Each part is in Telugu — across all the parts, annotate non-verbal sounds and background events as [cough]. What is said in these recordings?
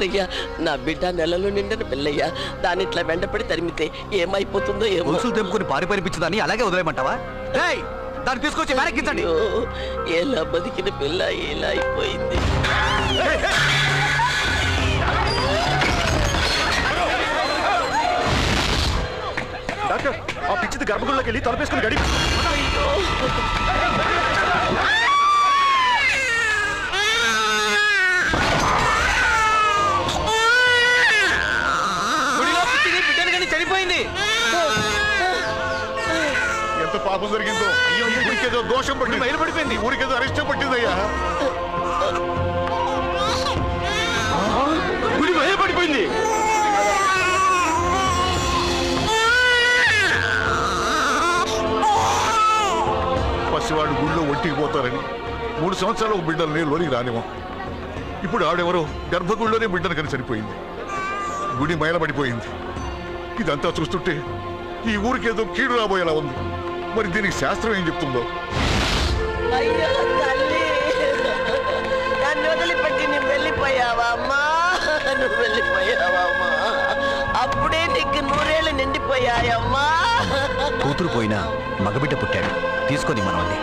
అయ్యా అయ్యా డాక్టర్ అయ్యా నా బిడ్డ నెలలో నిండిన పిల్లయ్యా. దాని ఇట్లా వెంటపడి తరిమితే ఏమైపోతుందో ఏమో. గొలుసులు తెంపుకుని పారి పరిపించదాన్ని అలాగే వదిలేయమంటావా? దాన్ని తీసుకొచ్చి వెనక్కించండి అయ్యో, ఎలా బతికిన పిల్ల ఇలా అయిపోయింది. డాక్టర్ ఆ పిచ్చిది గర్భగుడిలోకి వెళ్ళి తలపేసుకుని గడి పాపం జరిగిందో? ఊరికేదో దోషం పడింది మైలు పడిపోయింది ఊరికేదో అరిష్టం పట్టిందయ్యా. గుడి మైలు పసివాడు గుళ్ళో ఒంటికి పోతారని మూడు సంవత్సరాలు ఒక బిడ్డల్ని లోనికి రానివ్వం. ఇప్పుడు ఆవిడెవరో గర్భగుడిలోనే బిడ్డను కని చనిపోయింది. గుడి మైలబడిపోయింది. ఇదంతా చూస్తుంటే ఈ ఊరికేదో కీడు రాబోయేలా ఉంది. మరి దీనికి శాస్త్రం ఏం చెప్తుందో? అయ్యో తల్లి. నన్ను వదిలిపెట్టి నువ్వు వెళ్ళిపోయావా అమ్మా? నువ్వు వెళ్ళిపోయావా అమ్మా? అప్పుడే నీకు నూరేళ్ళు నిండిపోయాయమ్మా. కూతురు పోయినా మగబిడ్డ పుట్టాడు. తీసుకొని మనల్ని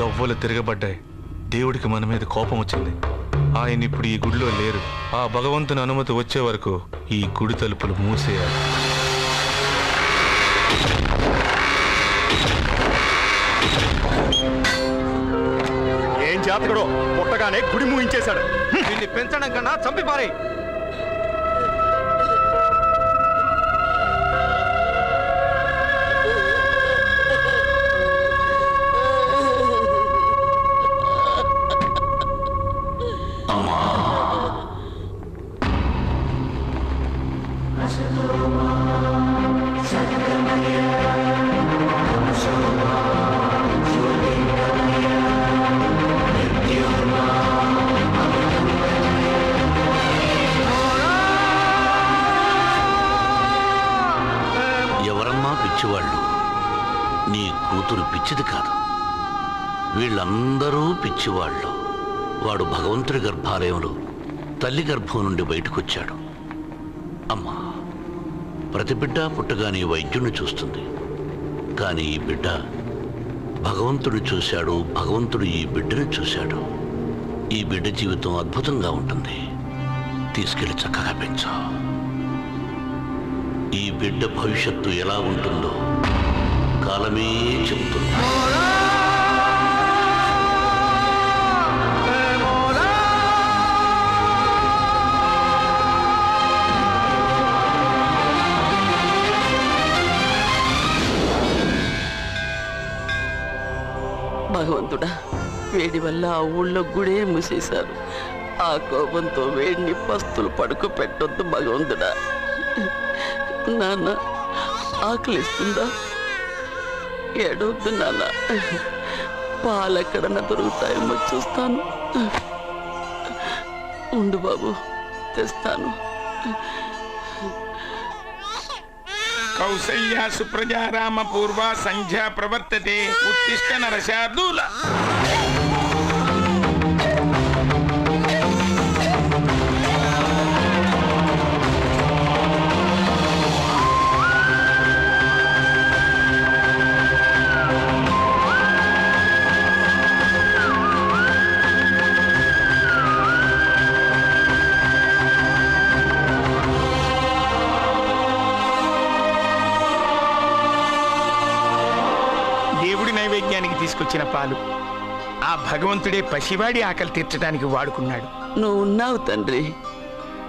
గవ్వలు తిరగబడ్డాయి. దేవుడికి మన మీద కోపం వచ్చింది. ఆయన ఇప్పుడు ఈ గుడిలో లేరు. ఆ భగవంతుని అనుమతి వచ్చే వరకు ఈ గుడి తలుపులు మూసేయాలి. ఏం జాతకుడో? పుట్టగానే గుడి మూయించేశాడు. దీన్ని పెంచడం కన్నా చంపి పారే పిచ్చివాళ్ళు? నీ కూతురు పిచ్చిది కాదు. వీళ్ళందరూ పిచ్చివాళ్ళు. వాడు భగవంతుడి గర్భాలయంలో తల్లి గర్భం నుండి బయటకొచ్చాడు. అమ్మా! ప్రతి బిడ్డ పుట్టగానే వైద్యుణ్ణి చూస్తుంది. కానీ ఈ బిడ్డ భగవంతుడు చూశాడు భగవంతుడు ఈ బిడ్డను చూశాడు. ఈ బిడ్డ జీవితం అద్భుతంగా ఉంటుంది. తీసుకెళ్ళి చక్కగా పెంచు. ఈ బిడ్డ భవిష్యత్తు ఎలా ఉంటుందో కాలమే చెబుతుంది. భగవంతుడా? వేడి వల్ల ఆ ఊళ్ళో గుడే మూసేశారు. ఆ కోపంతో వేడిని పస్తులు పడుకు పెట్టొద్దు భగవంతుడా. నాన్న ఆకలిస్తుందా? ఏడవద్దు నాన్న. పాలు ఎక్కడన్నా దొరుకుతాయేమో చూస్తాను. ఉండు బాబు తెస్తాను. కౌసల్యా సుప్రజా రామ పూర్వ సంధ్యా ప్రవర్తతే. ఉత్తిష్ట నరశార్దూల. తీసుకొచ్చిన పాలు. ఆ భగవంతుడే పసివాడి ఆకలి తీర్చడానికి వాడుకున్నాడు. నువ్వు ఉన్నావు తండ్రి.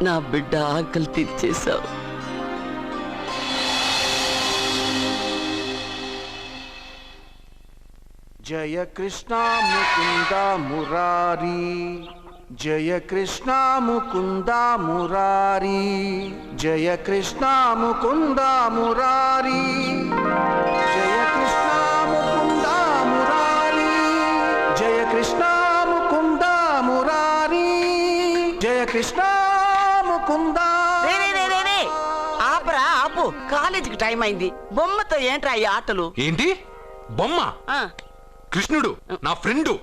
నా బిడ్డ ఆకలి తీర్చేశావు. జయ కృష్ణ ముకుంద మురారి. జయ కృష్ణ ముకుంద మురారి. జయ కృష్ణ ముకుంద మురారి. జయ కృష్ణ ముకుంద మురారి జయ కృష్ణ ముకుంద రే, రే, రే, రే, రే, కాలేజీకి టైం అయింది. బొమ్మతో ఏంట్రా ఈ ఆటలు? ఏంటి? బొమ్మ? ఆ, కృష్ణుడు నా ఫ్రెండ్.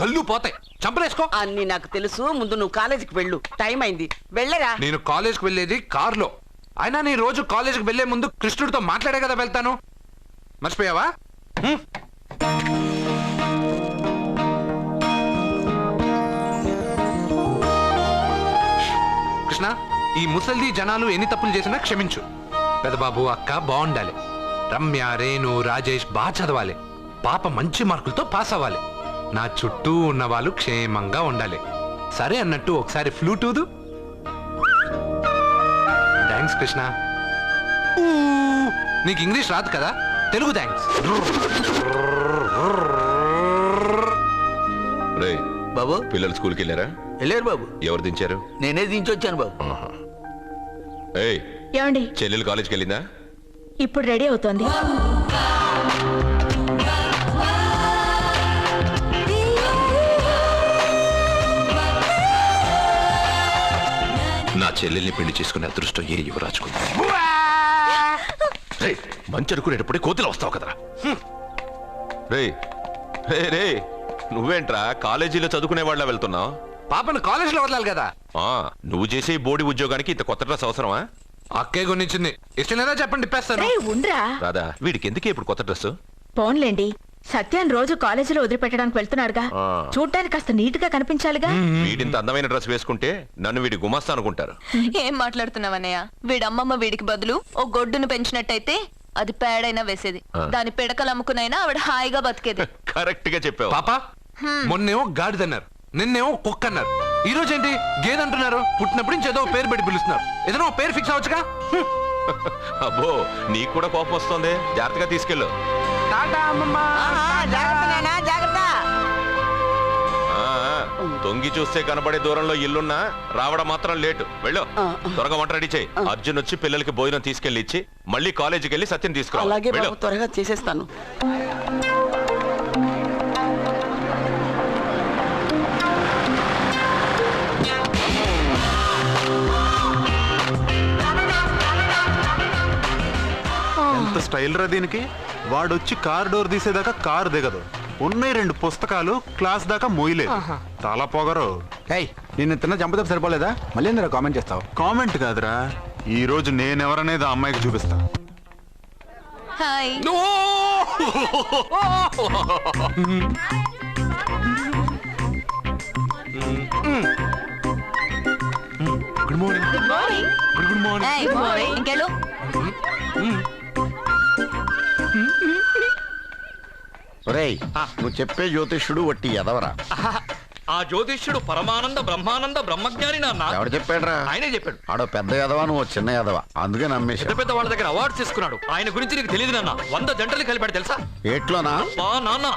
కళ్ళు పోతాయి. చంపలేసుకో. అన్ని నాకు తెలుసు. ముందు నువ్వు కాలేజీకి వెళ్ళు. టైం అయింది. వెళ్ళరా? నేను కాలేజ్కి వెళ్ళేది కార్లో. అయినా నేను రోజు కాలేజ్కి వెళ్ళే ముందు కృష్ణుడితో మాట్లాడే కదా వెళ్తాను. మర్చిపోయావా? హ్మ్. కృష్ణ ఈ ముసల్ది జనాలు ఎన్ని తప్పులు చేసినా క్షమించు. పెదబాబు అక్క బాగుండాలి. రమ్య రేణు రాజేష్ బాగా చదవాలి. పాప మంచి మార్కులతో పాస్ అవ్వాలి. నా చుట్టూ ఉన్న వాళ్ళు క్షేమంగా ఉండాలి. సరే అన్నట్టు ఒకసారి ఫ్లూటూదు థ్యాంక్స్ కృష్ణ. నీకు ఇంగ్లీష్ రాదు కదా? తెలుగు థ్యాంక్స్ బాబు? పిల్లలు స్కూల్కి వెళ్ళారా? వెళ్ళారు బాబు. ఎవరు దించారు? నేనే దించొచ్చాను బాబు. ఏయ్ ఏమండి? చెల్లెలు కాలేజ్కి వెళ్ళిందా ఇప్పుడు రెడీ అవుతోంది. నా చెల్లెల్ని పెళ్ళి చేసుకునే అదృష్టం ఏ యువరాజుకుంది. రే మంచి అనుకునేటప్పుడే కోతిలో వస్తావు కదరా. రే రే రే నువ్వేంట్రా కాలేజీలో చదువుకునే వాళ్ళ వెళ్తున్నావు? పాపను కాలేజ్లో వదలాలి కదా. నువ్వు చేసే ఈ బోడి ఉద్యోగానికి ఇంత కొత్త డ్రెస్ అవసరమా? అక్కే కొనిచ్చింది ఇష్టం లేదా చెప్పండి తిప్పేస్తాను రేయ్, ఉండ్రా. రాదా వీడికి ఎందుకే ఇప్పుడు కొత్త డ్రెస్ పోన్లేండి. సత్యాన్ని రోజు కాలేజీలో వదిలిపెట్టడానికి వెళ్తున్నాడుగా. ఆ. చూడ్డానికి కాస్త నీట్గా కనిపించాలిగా వీడింత అందమైన డ్రెస్ వేసుకుంటే నన్ను వీడి గుమస్తా అనుకుంటారు. ఏం మాట్లాడుతున్నావన్నయ్య? వీడమ్మమ్మ వీడికి బదులు ఓ గొడ్డును పెంచినట్టయితే అది పేడైనా వేసేది. ఆ. దాని పిడకలు అమ్ముకునైనా ఆవిడ హాయిగా బతికేది. [laughs] కరెక్ట్గా చెప్పావు. పాప మొన్నేమో గాడిదన్నారు. నిన్నేమో కుక్క అన్నారు. ఈ రోజు ఏంటి? గేదంటున్నారు పుట్టినప్పటి నుంచి ఏదో పేరు పెట్టి పిలుస్తున్నారు. ఏదైనా ఒక పేరు ఫిక్స్ అవ్వచ్చుగా. [laughs] అబ్బో నీకు కూడా కోపం వస్తుంది. జాగ్రత్తగా తీసుకెళ్ళు. టాటా అమ్మమ్మ. ఆ, ఆ, తొంగి చూస్తే కనబడే దూరంలో ఇల్లున్నా రావడం మాత్రం లేటు. వెళ్ళు. త్వరగా వంట రెడీ చేయి. అర్జున్ వచ్చి పిల్లలకి భోజనం తీసుకెళ్ళి ఇచ్చి మళ్ళీ కాలేజీకి వెళ్ళి సత్యం తీసుకురా అలాగే వెళ్ళు. బాబు త్వరగా చేసేస్తాను. ఎంత స్టైల్ రా దీనికి? వాడొచ్చి కార్ డోర్ తీసేదాకా కారు దిగదు. ఉన్నాయి రెండు పుస్తకాలు క్లాస్ దాకా మోయలేదు చాలా పొగరు. నిన్ను తిన్న చంపదెబ్బ సరిపోలేదా? మళ్ళీ ఎందుకు కామెంట్ చేస్తావు. కామెంట్ కాదురా. ఈ రోజు నేనెవరనేది ఆ అమ్మాయికి చూపిస్తా. Hi. Good morning. Good morning. Good morning. ఇంకెళ్ళు. ఒరేయ్ నువ్వు చెప్పే జ్యోతిష్యుడు వట్టి ఎదవరా ఆ జ్యోతిష్యుడు పరమానంద బ్రహ్మానంద బ్రహ్మజ్ఞాని నాన్న ఎవడు చెప్పాడురా? ఆయనే చెప్పాడు. ఆడో పెద్ద ఎదవా నువ్వు చిన్న ఎదవా అందుకే నమ్మేశా పెద్ద పెద్ద వాళ్ళ దగ్గర అవార్డ్స్ తీసుకున్నాడు. ఆయన గురించి నీకు తెలియదు నాన్న. వంద జంటలు కలిపాడు తెలుసా? ఏట్లోనా? బా నాన్న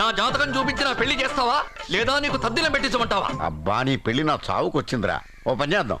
నా జాతకం చూపించి నా పెళ్ళి చేస్తావా? లేదా నీకు తద్దిలం పెట్టించమంటావా? అబ్బా నీ పెళ్ళి నా చావుకు వచ్చిందిరా ఓ పని చేద్దాం.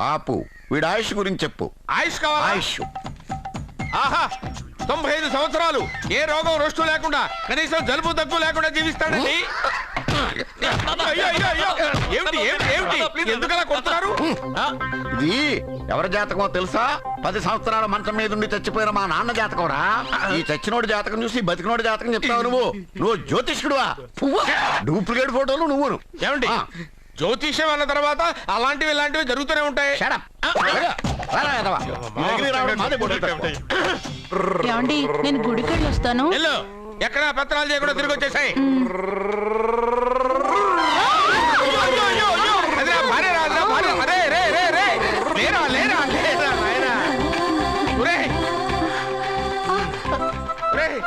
ఆపు. వీడి ఆయుష్ గురించి చెప్పు. ఆయుష్ కావాలా? ఆయుష్. ఆహా తొంభై ఐదు సంవత్సరాలు. ఏ రోగం రొస్టు లేకుండా కనీసం జలుబు దగ్గు లేకుండా జీవిస్తాడండి? అయ్యో, అయ్యో, అయ్యో. ఏమిటి ఏమిటి ఏమిటి? ఎందుకలా కొడుతున్నారు? ఆ, ఇది ఎవరి జాతకమో తెలుసా? పది సంవత్సరాల మంచం మీద ఉండి చచ్చిపోయిన మా నాన్న జాతకం రా ఈ చచ్చినోడి జాతకం చూసి బతికినోడి జాతకం చెప్తావు నువ్వు. నువ్వు జ్యోతిష్కుడువా? డూప్లికేట్ ఫోటోలు నువ్వును. ఏమండి? ఆ. జ్యోతిష్యం అన్న తర్వాత అలాంటివి ఇలాంటివి జరుగుతూనే ఉంటాయి. ఏమండి నేను గుడికెళ్ళి వస్తాను. ఎక్కడ పత్రాలు చేయకుండా తిరిగి వచ్చేసాయి. అదిరా భార్య రా, అదిరా భార్య. అరే, రే, రే, రే. లేరా, లేరా, లేరా, నాయనా. ఒరేయ్. ఒరేయ్,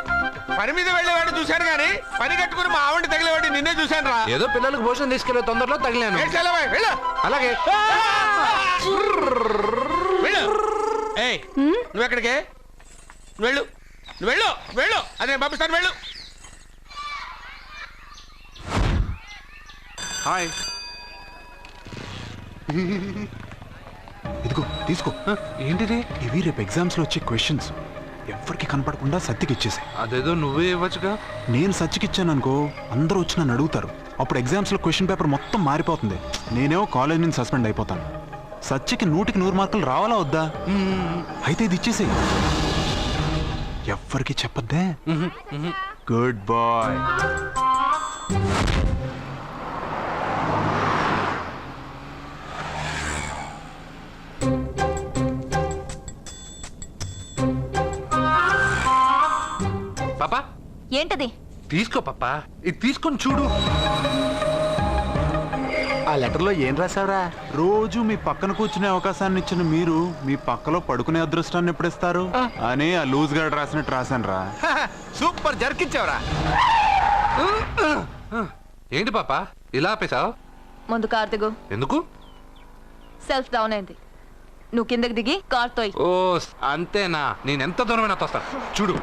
పని మీద వెళ్ళేవాడిని చూశాను కానీ పని కట్టుకుని మా ఆవిడ నిన్నే చూశాను రా ఏదో పిల్లలకు భోజనం తీసుకెళ్ళే తొందరలో తగిలాను. ఏడ్చి వెళ్ళవా, వెళ్ళు. అలాగే. వెళ్ళు. ఏయ్ నువ్వు ఎక్కడికే వెళ్ళు. వెళ్ళు వెళ్ళు. అదే పంపిస్తాను వెళ్ళు. హాయ్. ఇదిగో తీసుకో. ఏంటిది? ఇవి రేపు ఎగ్జామ్స్లో వచ్చే క్వశ్చన్స్ ఎవరికి కనపడకుండా సత్యకి ఇచ్చేసాయి అదేదో నువ్వే ఇవ్వచ్చుగా? నేను సత్యకి ఇచ్చాను అనుకో అందరూ వచ్చి నన్ను అడుగుతారు. అప్పుడు ఎగ్జామ్స్లో క్వశ్చన్ పేపర్ మొత్తం మారిపోతుంది. నేనేమో కాలేజ్ నుంచి సస్పెండ్ అయిపోతాను. సత్యకి నూటికి నూరు మార్కులు రావాలా వద్దా? అయితే ఇది ఇచ్చేసేయి. ఎవ్వరికి చెప్పద్దే. గుడ్ బాయ్ ఏంటది తీసుకో పాపా ఇది తీసుకొని చూడు. ఆ లెటర్లో ఏం రాసావురా? రోజు మీ పక్కన కూర్చునే అవకాశాన్ని ఇచ్చిన మీరు మీ పక్కలో పడుకునే అదృష్టాన్ని ఎప్పుడు ఇస్తారు? అని ఆ లూజ్ గార్డ్ రాసినట్టు రాశాను రా సూపర్ జరికిచ్చావురా. ఏంటి పాపా? ఇలా ఆపేశావు? ముందు కార్ దిగు. ఎందుకు? సెల్ఫ్ డౌన్ అయింది. నువ్వు కిందకి దిగి కార్ తోయ్. ఓ అంతేనా? నేను ఎంత దూరమైనా తోస్తాను. చూడు.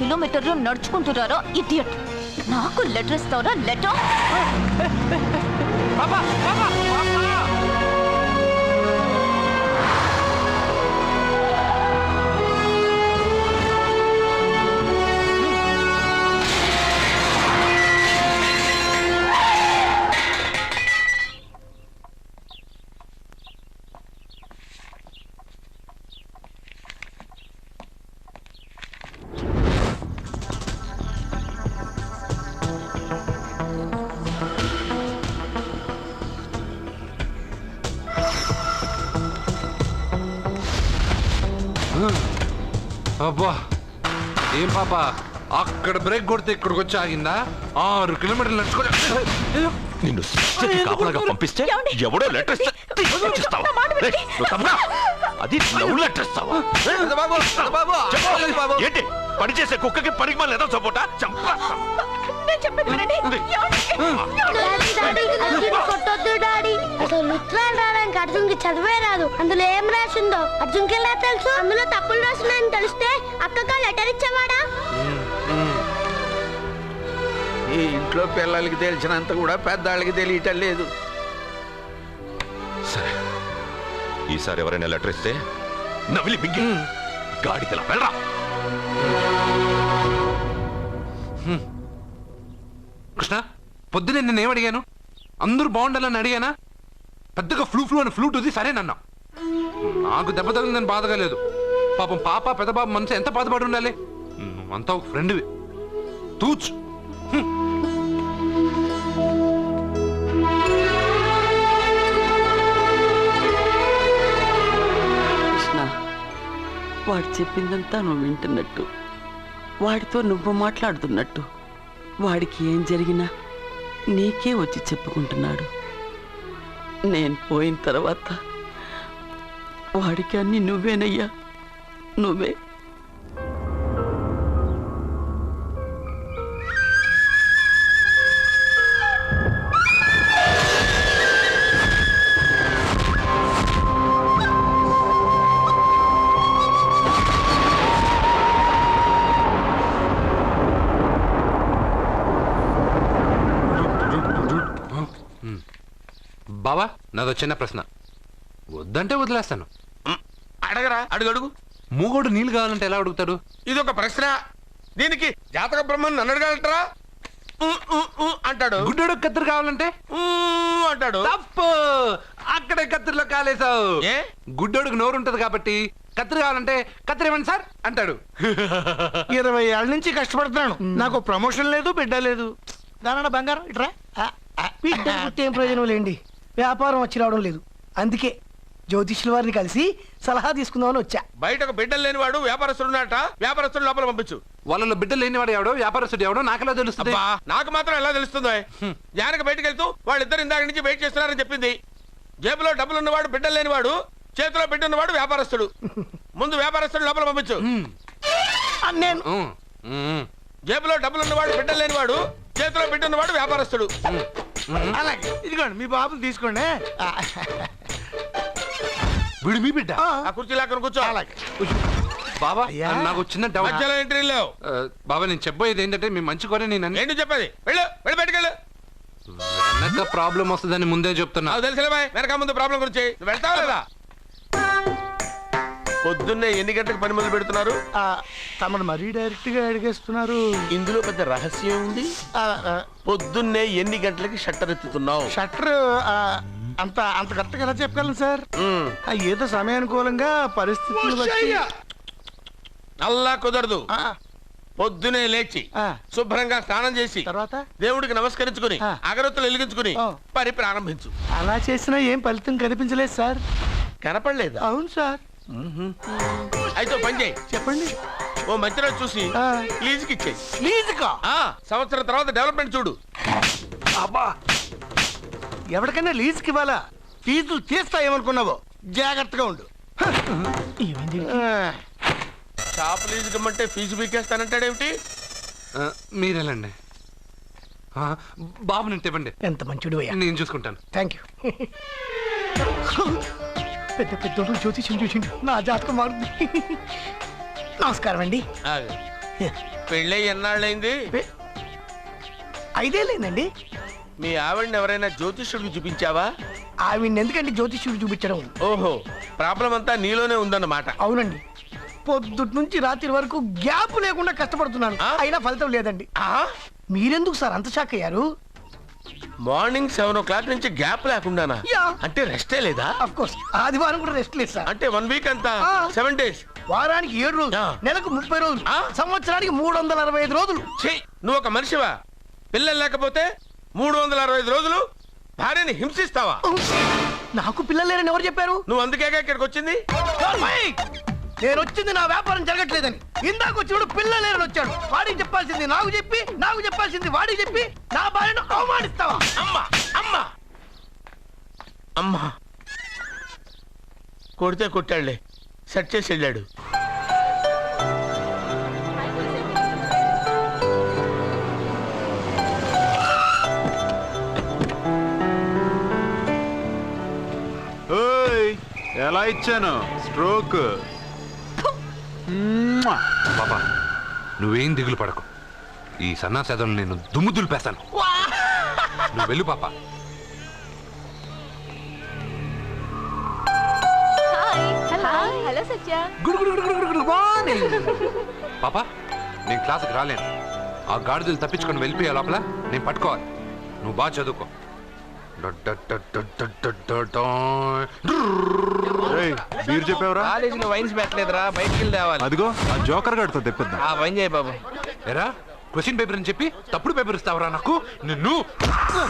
కిలోమీటర్లు నడుచుకుంటున్నారా ఇడియట్. నాకు లెటర్ ఇస్తారా లెటర్. అబ్బా ఏం పాప? అక్కడ బ్రేక్ కొడితే ఇక్కడికి వచ్చి ఆగిందా? ఆరు కిలోమీటర్లు నడుచుకొని నిన్ను కాపలాగా పంపిస్తే ఎవడో లెటర్? అది లవ్ లెటర్ ఇస్తావా. ఏంటి? పని చేసే కుక్కకి పరిగమలు ఏదో సపోటా చంపా కొట్టొద్దు డాడీ. అసలు ఉత్తరాలు రావడానికి అర్జున్కి చదివే రాదు. అందులో ఏం రాసిందో? అర్జున్కి ఎలా తెలుసు? అందులో తప్పులు రాసినాయని తెలిస్తే అక్కగా లెటర్ ఇచ్చేవాడా? ఈ ఇంట్లో పిల్లలకి తెలిసినంత కూడా పెద్దవాళ్ళకి తెలియటం లేదు. సరే. ఈసారి ఎవరైనా లెటర్ ఇస్తే నవిలి బిగ్గి గాడిదలా వెళ్ళరా. పొద్దునే నేను ఏమడిగాను అందరూ బాగుండాలని అడిగానా? పెద్దగా ఫ్లూ ఫ్లూ అని ఫ్లూట్ ఉంది సరేనన్నా నాకు దెబ్బ తగిలిందని బాధగా లేదు. పాపం పాప పెద్ద బాబు మనసు ఎంత బాధపడి ఉండాలి? నువ్వంతా ఒక ఫ్రెండ్వి. తూచ్. వాడు చెప్పిందంతా నువ్వు వింటున్నట్టు. వాడితో నువ్వు మాట్లాడుతున్నట్టు. వాడికి ఏం జరిగినా నీకే వచ్చి చెప్పుకుంటున్నాడు. నేను పోయిన తర్వాత వాడికి అన్ని నువ్వేనయ్యా. నువ్వే నాదో చిన్న ప్రశ్న. వద్దంటే వదిలేస్తాను. అడగరా. అడుగు అడుగు. మూగోడు నీళ్ళు కావాలంటే ఎలా అడుగుతాడు? ఇది ఒక ప్రశ్న. దీనికి జాతక బ్రహ్మను నన్ను అడగలటరా? అంటాడు. గుడ్డోడు కత్తిరి కావాలంటే? అంటాడు. తప్పు! అక్కడే కత్తిరిలో కాలేసావు ఏ? గుడ్డోడికి నోరు ఉంటది కాబట్టి కత్తిరి కావాలంటే కత్తిరి ఇవ్వండి సార్ అంటాడు. [laughs] ఇరవై ఏళ్ళ నుంచి కష్టపడుతున్నాను. నాకు ప్రమోషన్ లేదు బిడ్డ లేదు. దానన్న బంగారం ఇట్రా? బిడ్డ [laughs] ఏం ప్రయోజనం లేండి? వ్యాపారం వచ్చి రావడం లేదు. అందుకే జ్యోతిష్యుల వారిని కలిసి సలహా తీసుకుందామని వచ్చా. బయటకు బిడ్డలు లేనివాడు వ్యాపారస్తుడు ఉన్నట వ్యాపారస్తుడు లోపల పంపించు. వాళ్ళలో బిడ్డలు లేనివాడు ఎవడో? వ్యాపారస్తుడు ఎవడో? నాకెలా తెలుస్తుంది? అబ్బా నాకు మాత్రం ఎలా తెలుస్తుందో? జానకి బయటకు వెళ్తూ వాళ్ళిద్దరు ఇందాక నుంచి వెయిట్ చేస్తున్నారని చెప్పింది. జేబులో డబ్బులు ఉన్నవాడు బిడ్డలు లేనివాడు చేతిలో బిడ్డ ఉన్నవాడు వ్యాపారస్తుడు. ముందు వ్యాపారస్తుడు లోపల పంపించు. నేను జేబులో డబ్బులు ఉన్నవాడు బిడ్డలు లేనివాడు చేతిలో బిడ్డ ఉన్నవాడు వ్యాపారస్తుడు అలాగే. ఇదిగోండి మీ బాబుని తీసుకోండి. వీడు మీ బిడ్డ? ఆ. కుర్చీ లాక్కను కూర్చో. అలాగే. బాబా అయ్యా. నాకు చిన్న డౌట్ మధ్యలో ఎంట్రీ లేవు. ఆ, బాబా నేను చెప్పబోయేది ఏంటంటే మీ మంచి కోరే నేను అన్ని- ఏంటి చెప్పేది? వెళ్ళు వెళ్ళి బయటకు వెళ్ళు. వెనక ప్రాబ్లం వస్తుందని ముందే చెప్తున్నా. నాకు తెలుసులే బాయ్ వెనక ముందు ప్రాబ్లం గురించి. నువ్వు వెళ్తావా లేదా? పొద్దున్నే ఎన్ని గంటలకు పని మొదలు పెడుతున్నారు? ఆ, తమను మరీ డైరెక్ట్గా అడిగేస్తున్నారు. ఇందులో పెద్ద రహస్యం ఉంది. ఆ, ఆ, పొద్దున్నే ఎన్ని గంటలకి షట్టర్ ఎత్తుతున్నావు? షట్టర్ ఆ, అంత అంత కరెక్ట్గా ఎలా చెప్పగలను సార్? ఉమ్. ఆ, ఏదో సమయానుకూలంగా పరిస్థితులు బట్టి. అల్లా కుదరదు. ఆ, పొద్దునే లేచి ఆ. శుభ్రంగా స్నానం చేసి తర్వాత? దేవుడికి నమస్కరించుకుని ఆ. అగరొత్తులు వెలిగించుకుని ఆ. పని ప్రారంభించు అలా చేసినా ఏం ఫలితం కనిపించలేదు సార్. కనపడలేదా? అవును సార్. అయితే పని చేయి. చెప్పండి. ఓ మంచి రోజు చూసి. లీజుకి ఇచ్చేయి. ఆ, సంవత్సరం తర్వాత డెవలప్మెంట్ చూడు. అబ్బా! ఎవరికైనా లీజుకి ఇవ్వాలా ఫీజులు తీస్తా ఏమనుకున్నావో? జాగ్రత్తగా ఉండు. షాప్ లీజుకి ఇమ్మంటే ఫీజు పీకేస్తానంటాడేమిటి? ఆ, బాబు నేను ఇవ్వండి. ఎంత మంచిడు అయ్యా. నేను చూసుకుంటాను. థ్యాంక్ యూ [laughs] పెద్ద పెద్దోడు జ్యోతిష్యం చూసిండు. నా జాతకం మారుంది నమస్కారం అండి ఆగు. పెళ్ళై ఎన్నాళ్ళైంది? ఐదే లేదండి మీ ఆవిడని ఎవరైనా జ్యోతిష్యుడికి చూపించావా? ఆవిడ ఎందుకండి జ్యోతిష్యుడు చూపించడం? ఓహో ప్రాబ్లం అంతా నీలోనే ఉందన్నమాట. అవునండి. పొద్దుటి నుంచి రాత్రి వరకు గ్యాప్ లేకుండా కష్టపడుతున్నాను. ఆ? అయినా ఫలితం లేదండి. ఆ? మీరెందుకు సార్ అంత షాక్ అయ్యారు? మార్నింగ్ సెవెన్ ఓ క్లాక్ నుంచి గ్యాప్ లేకుండానా? యా. అంటే రెస్టే లేదా? అఫ్ కోర్స్ ఆదివారం కూడా రెస్ట్ లేదు సార్. అంటే వన్ వీక్ అంతా? ఆ. Seven days? వారానికి ఏడు రోజులు. ఆ. నెలకు ముప్పై రోజులు. ఆ? సంవత్సరానికి మూడు వందల అరవై ఐదు రోజులు. ఛీ నువ్వు ఒక మనిషివా? పిల్లలు లేకపోతే మూడు వందల అరవై ఐదు రోజులు భార్యని హింసిస్తావా? నాకు పిల్లలు లేరని ఎవరు చెప్పారు? నువ్వు అందుకేగా ఇక్కడికి వచ్చింది! నేను వచ్చింది నా వ్యాపారం జరగట్లేదని. ఇందాక వచ్చినప్పుడు పిల్లలు లేరని వచ్చాడు. వాడికి చెప్పాల్సింది నాకు చెప్పి నాకు చెప్పాల్సింది వాడికి చెప్పి నా భార్యను అవమానిస్తావా? అమ్మా అమ్మా. అమ్మా. కొడితే కొట్టాడులే. సెట్ చేసి వెళ్ళాడు. ఓయ్ ఎలా ఇచ్చాను? స్ట్రోక్. పాపా నువ్వేం దిగులు పడకు. ఈ సన్నాసేదలు నేను దుమ్ము దులిపేస్తాను. నువ్వు వెళ్ళు పాప. హలో సత్య పాప నేను క్లాస్కి రాలేను. ఆ గాడిదలు తప్పించుకొని వెళ్ళిపోయే లోపల నేను పట్టుకోవాలి. నువ్వు బాగా చదువుకో. మీరు చెప్పావురా? కాలేజీలో వైన్స్ పెట్టలేదురా బయటికి వెళ్ళి తేవాలి. అదిగో ఆ జోకర్ గడితో తెప్పిద్దాం. ఆ పని చేయి బాబు. ఎరా క్వశ్చన్ పేపర్ అని చెప్పి తప్పుడు పేపర్ ఇస్తావరా నాకు? నిన్ను.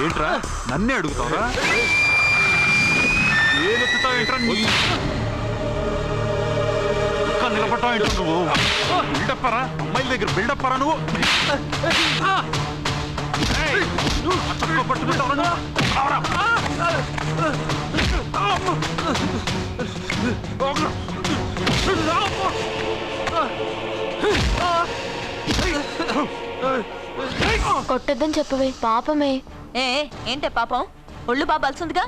ఏంట్రా? నన్నే అడుగుతావురా? ఏదెత్తుతావు ఏంట్రా నిలబడ్డావు ఏంట్రా నువ్వు? బిల్డప్ రా అమ్మాయిల దగ్గర బిల్డప్ రా నువ్వు? కొట్టద్దని చెప్పవే పాపమే. ఏ ఏంటే పాపం? ఒళ్ళు బాగా బలుసుందిగా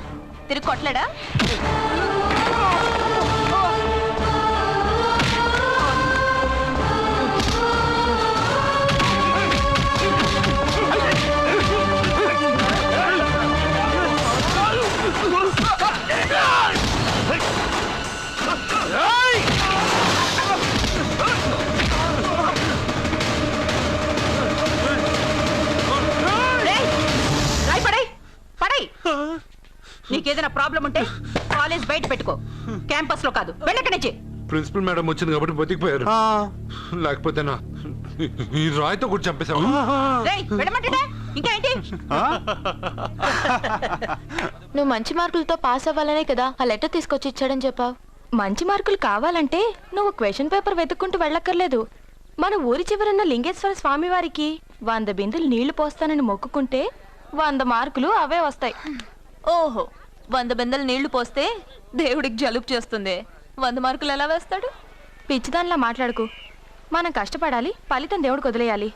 తిరిగి కొట్టలేడా? లో కాదు. వెళ్ళక్కడి నుంచి. ప్రిన్సిపల్ మేడం వచ్చింది కాబట్టి బతికిపోయారు. లేకపోతే నా ఈ రాయితో కూడా చంపేశావు? ఏంటి? నువ్వు మంచి మార్కులతో పాస్ అవ్వాలనే కదా ఆ లెటర్ తీసుకొచ్చి ఇచ్చాడని చెప్పావు. మంచి మార్కులు కావాలంటే నువ్వు క్వశ్చన్ పేపర్ వెతుక్కుంటూ వెళ్ళక్కర్లేదు. మన ఊరి చివరన్న లింగేశ్వర స్వామి వారికి వంద బిందులు నీళ్ళు పోస్తానని మొక్కుకుంటే వంద మార్కులు అవే వస్తాయి. ఓహో వంద బిందెలు నీళ్ళు పోస్తే దేవుడికి జలుబు చేస్తుంది. వంద మార్కులు ఎలా వేస్తాడు? పిచ్చిదానిలా మాట్లాడుకు. మనం కష్టపడాలి ఫలితం దేవుడికి వదిలేయాలి.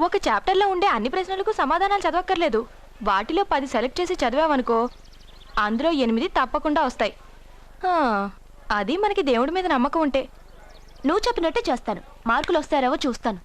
ఒక చాప్టర్లో ఉండే అన్ని ప్రశ్నలకు సమాధానాలు చదవక్కర్లేదు. వాటిలో పది సెలెక్ట్ చేసి చదివావనుకో అందులో ఎనిమిది తప్పకుండా వస్తాయి. అది మనకి దేవుడి మీద నమ్మకం ఉంటే. నువ్వు చెప్పినట్టే చేస్తాను. మార్కులు వస్తారేవో చూస్తాను.